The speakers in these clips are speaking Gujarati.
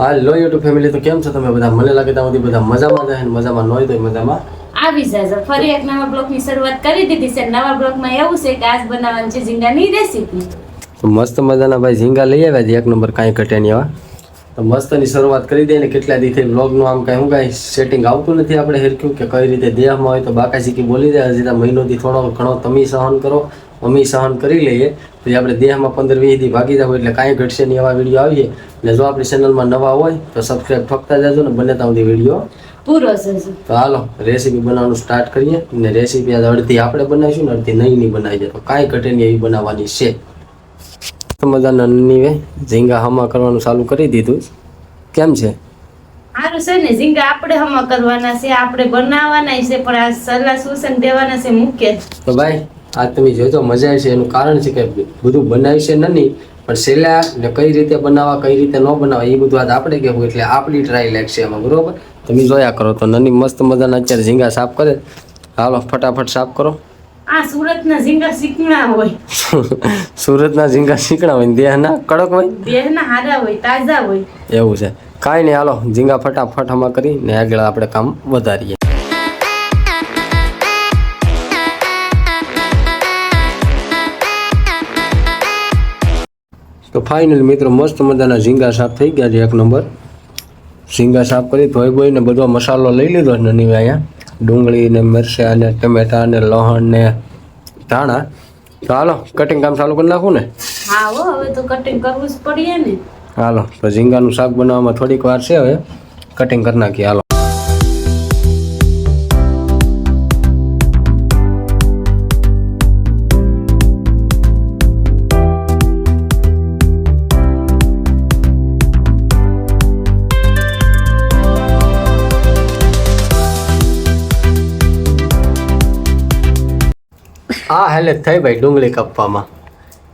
હાલો યુટ્યુબ ફેમિલી તો કેમ છો તમે બધા? મને લાગે ત્યાં સુધી બધા મજામાં જાય મજામાં ન હોય તો મજામાં. આવી જાય ફરી એક નવા બ્લોગની શરૂઆત કરી દીધી છે. નવા બ્લોગમાં એવું છે કે આજ બનાવવાની છે ઝીંગાની રેસીપી મસ્ત મજાના ભાઈ ઝીંગા લઈ આવ્યા છે. એક નંબર કાંઈ ઘટે નહીં આવા તો મસ્તની શરૂઆત કરી દઈએ ને કેટલા દીથી બ્લોગનું આમ કાંઈ હું કાંઈ સેટિંગ આવતું નથી આપણે હેરક્યું કે કઈ રીતે દેહમાં હોય તો બાકા શીખી બોલી જાય હજી મહિનોથી થોડો ઘણો તમે સહન કરો. અમે સહન કરી લઈએ. પછી આપણે દેહમાં પંદર વીસ દી ભાગી જાવ એટલે કાંઈ ઘટશે નહીં એવા વીડિયો આવીએ. એટલે જો આપણી ચેનલમાં નવા હોય તો સબસ્ક્રાઈબ ઠોકતા જાજો ને બને ત્યાં સુધી વીડિયો પૂરો છે તો હાલો રેસીપી બનાવવાનું સ્ટાર્ટ કરીએ. ને રેસીપી આજે અડધી આપણે બનાવીશું ને અડધી નહીં નહીં બનાવી જાય તો કાંઈ ઘટે નહીં એવી બનાવવાની છે. મજાના નન્નીવે ઝીંગા હમા કરવાનું ચાલુ કરી દીધું. કેમ છે? સારું છે ને ઝીંગા આપણે હમા કરવાના છે આપણે બનાવવાના છે પણ આ સલાહ સૂચન દેવાના છે મુખ્ય તો ભાઈ આ તમે જોજો મજા આવશે એનું કારણ છે કે બધું બનાવ્યું છે નહીં પણ છેલ્લા ને કઈ રીતે બનાવવા કઈ રીતે ન બનાવવા એ બધું આજ આપણે કહેવું એટલે આપણી ટ્રાય લાગશે એમાં બરોબર? તમે જોયા કરો તો નની મસ્ત મજાના અત્યારે ઝીંગા સાફ કરે. હાલો ફટાફટ સાફ કરો. આ સુરતના ઝીંગા શીખણા હોય. સુરતના ઝીંગા શીકણા હોય ને દેહના? કડક હોય? દેહના હારા હોય તાજા હોય. એવું છે. કાંઈ નહીં હાલો ઝીંગા ફટાફટ હમા કરી ને આગળ આપણે કામ વધારીએ. તો ફાઇનલ મિત્રો મસ્ત મજાના ઝીંગા સાફ થઈ ગયા છે એક નંબર ઝીંગા સાફ કરી ધોઈ બોઈ ને બધો મસાલો લઈ લીધો છે નની અહીંયા. ડુંગળી ને મરચાં ને ટમેટા ને લહણ ને ધાણા. તો હાલો કટિંગ કામ ચાલુ કરી નાખું ને? હા હો હવે તો કટિંગ કરવું જ પડીએ ને. હાલો તો ઝીંગાનું શાક બનાવવામાં થોડીક વાર છે હવે. કટિંગ કરી નાખીએ હાલો. આ હેલે થઈ ભાઈ ડુંગળી કાપવામાં.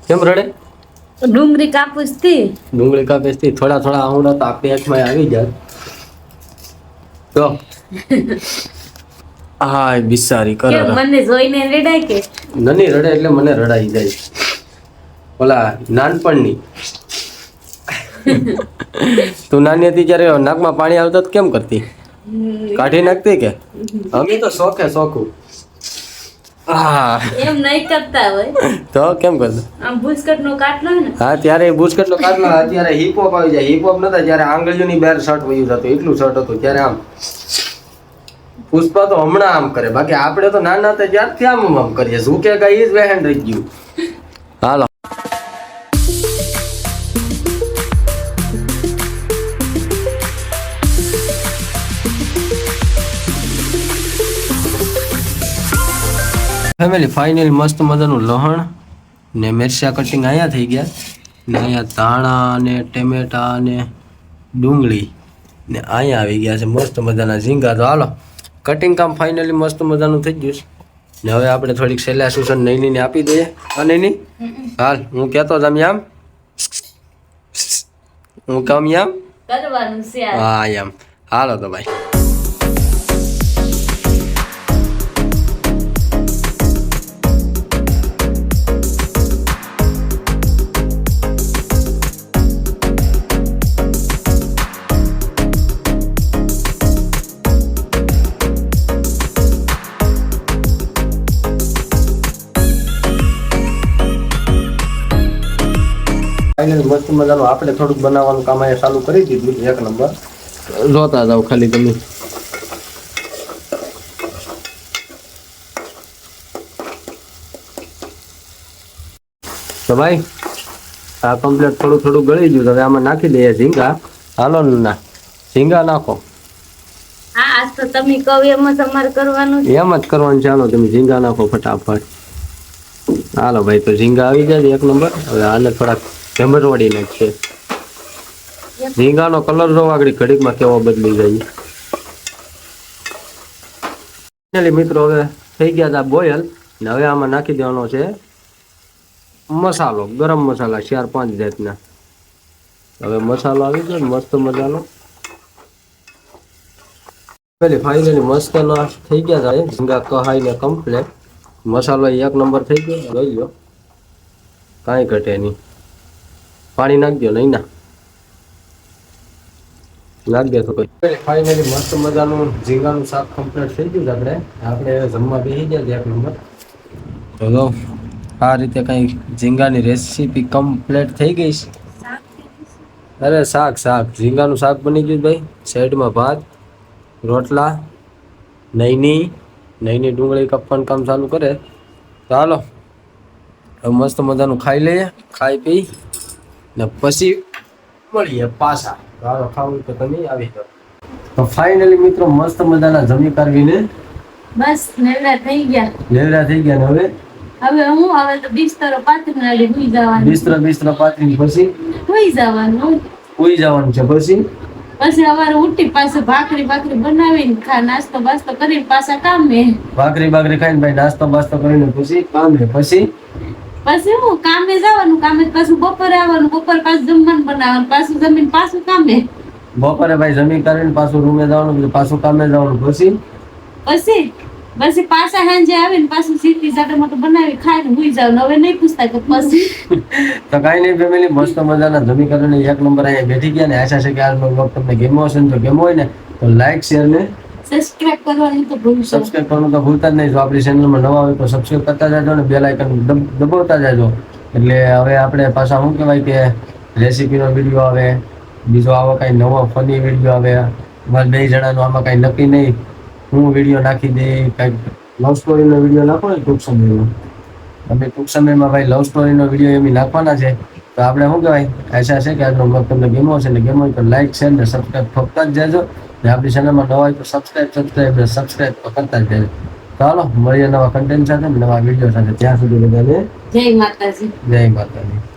કેમ રડે? ડુંગળી કાપુસથી ડુંગળી કાપેથી થોડા થોડા આવડા તો આપણી હાથમાં આવી જાત તો? હા બિસારી કરો મને જોઈને રડાય કે? નની રડે એટલે મને રડાઈ જાય. ઓલા નાનપણની. તું નાની હતી જ્યારે નાકમાં પાણી આવતા તો કેમ કરતી? કાઢી નાખતી કે? અમે તો શોખે શોખું. હા એમ નહીં કરતા હોય. તો કેમ કરતા? આમ ભૂસકટ નો કાટલો ને. હા ત્યારે બુસ્કેટનો કાટલો અત્યારે હિપહોપ આવી જાય. હિપહોપ નતા જ્યારે આંગળીઓની બેર શર્ટ વયું થતું એટલું શર્ટ હતું ત્યારે આમ પુષ્પા તો હમણાં આમ કરે. બાકી આપણે તો નાના હતા ત્યારથી આમ આમ કરીએ ઝૂકે કઈ જ વહેન રહી ગયું. હાલો ફેમિલી ફાઇનલ મસ્ત મજાનું લહણ ને મિરચા કટિંગ અહીંયા થઈ ગયા. ને અહીંયા ધાણા ને ટમેટા ને ડુંગળી ને અહીંયા આવી ગયા છે મસ્ત મજાના ઝીંગા. તો હાલો કટિંગ કામ ફાઇનલી મસ્ત મજાનું થઈ ગયું છે. ને હવે આપણે થોડીક સહેલા સૂચન નૈનીને આપી દઈએ. હા નૈની? હાલ હું કહેતો તમે આમ હું કામ આમ. હા એમ હાલો તો ભાઈ. ફાઇનલ મસ્ત મજાનું આપણે થોડુંક બનાવવાનું કામ અહીંયા ચાલુ કરી દીધું એક નંબર. જોતા જાઓ ખાલી તમે. તો ભાઈ આ કમ્પ્લેટ થોડું થોડું ગળી ગયું તો હવે આમાં નાખી દઈએ ઝીંગા. હાલો ને ના ઝીંગા નાખો. હા આજ તો તમે કહો એમ જ અમારે કરવાનું છે. એમ જ કરવાનું છે હાલો તમે ઝીંગા નાખો ફટાફટ. હાલો ભાઈ તો ઝીંગા આવી જાય એક નંબર. હવે આને થોડાક ઝમરવાડી નાખીએ ઝીંગાનો કલર જો આગળ ઘડીકમાં કેવો બદલી જાય. મિત્રો હવે થઈ ગયા હતા બોયલ ને હવે આમાં નાખી દેવાનો છે મસાલો, ગરમ મસાલા ચાર પાંચ જાતના. હવે મસાલો આવી ગયો મસ્ત મજાનો પેલી ફાઇનલી મસ્ત ના થઈ ગયા હતા ઝીંગા કહાઈ ને કમ્પ્લેટ મસાલો એક નંબર થઈ ગયો. લઈ લો. કાંઈ ઘટે નહીં. પાણી નાખજો નહીં ના. નાખ તો કોઈ ફાઇનલી મસ્ત મજાનું ઝીંગાનું શાક કમ્પ્લીટ થઈ ગયું આપણે. આપણે જમવા બેસી ગયા એક નંબર. ચલો આ રીતે કંઈ ઝીંગાની રેસીપી કમ્પ્લીટ થઈ ગઈ છે? અરે શાક શાક. ઝીંગાનું શાક બની ગયું ભાઈ. સાઈડમાં ભાત રોટલા નૈની. નૈની ડુંગળી કાપવાનું કામ ચાલુ કરે. તો હાલો મસ્ત મજાનું ખાઈ લઈએ. ખાઈ પી. ને પછી મળીએ પાછા. તો ખાવું તો તમે આવી જાઓ. તો ફાઇનલી મિત્રો મસ્ત મજાના જમી કરવીને બસ નેવરા થઈ ગયા. નેવરા થઈ ગયા ને હવે? હવે હું હવે તો બિસ્તરો પાથરીને આલી હુઈ જવાનું. બિસ્તરો બિસ્તરો પાથરીને પછી? હુઈ જવાનું ઉઈ જવાનું છે પછી? પછી અમારે ઉઠી પાસે ભાખરી ભાખરી બનાવીને ખા નાસ્તો બાસ્તો કરીને પાછા કામે. ભાખરી ભાખરી ખાઈને ભાઈ નાસ્તો બાસ્તો કરીને પછી કામે. પછી? પછી હું કામે જવાનું કામે પાછું બપોરે આવવાનું બપોરે પાછું જમવાનું બનાવવાનું પાછું જમીન પાછું કામે. બપોરે ભાઈ જમી કરીને પાછું રૂમે જવાનું પછી પાછું કામે જવાનું પછી? પછી પછી પાછા સાંજે આવીને પાછું સીટી જાટે મોટું બનાવી ખાઈને હુઈ જાવ હવે નહીં પૂછતા કે પછી. તો કાંઈ નહીં ફેમિલી મસ્ત મજાના જમી કરીને એક નંબર અહીંયા બેઠી ગયા ને આશા છે કે આજનો વ્લોગ તમને ગેમો હશે ને તો ગેમો હોય ને તો લાઈક શેર ને સબસ્ક્રાઇબ કરવાનું તો ભૂલતા જ નહીં. જો આપણી ચેનલમાં નવા હોય તો સબસ્ક્રાઇબ કરતા જાજો ને બેલ આઇકન દબાવતા જાજો. એટલે હવે આપણે પાછા શું કહેવાય કે રેસીપીનો વીડિયો આવે, બીજો આવો કાંઈ નવો ફની વીડિયો આવે. મારે બે જણાનો આમાં કાંઈ નક્કી નહીં. હું વીડિયો નાખી દે, કાંઈક લવ સ્ટોરીનો વીડિયો નાખો ને ટૂંક સમયમાં. અમે ટૂંક સમયમાં ભાઈ લવ સ્ટોરીનો વીડિયો એમ નાખવાના છે. તો આપણે શું કહેવાય? આશા છે કે આજનો બ્લોગ તમને ગેમો છે ને ગેમો તો લાઈક શેર ને સબસ્ક્રાઇબ ફક્ત જ જાજો. ને આપણી ચેનલમાં નવા હોય તો સબસ્ક્રાઇબ સબસ્ક્રાઇબ ને સબસ્ક્રાઇબ તો કરતા જ જાય ચાલો મળીએ નવા કન્ટેન્ટ સાથે નવા વીડિયો સાથે. ત્યાં સુધી બધાને જય માતાજી. જય માતાજી.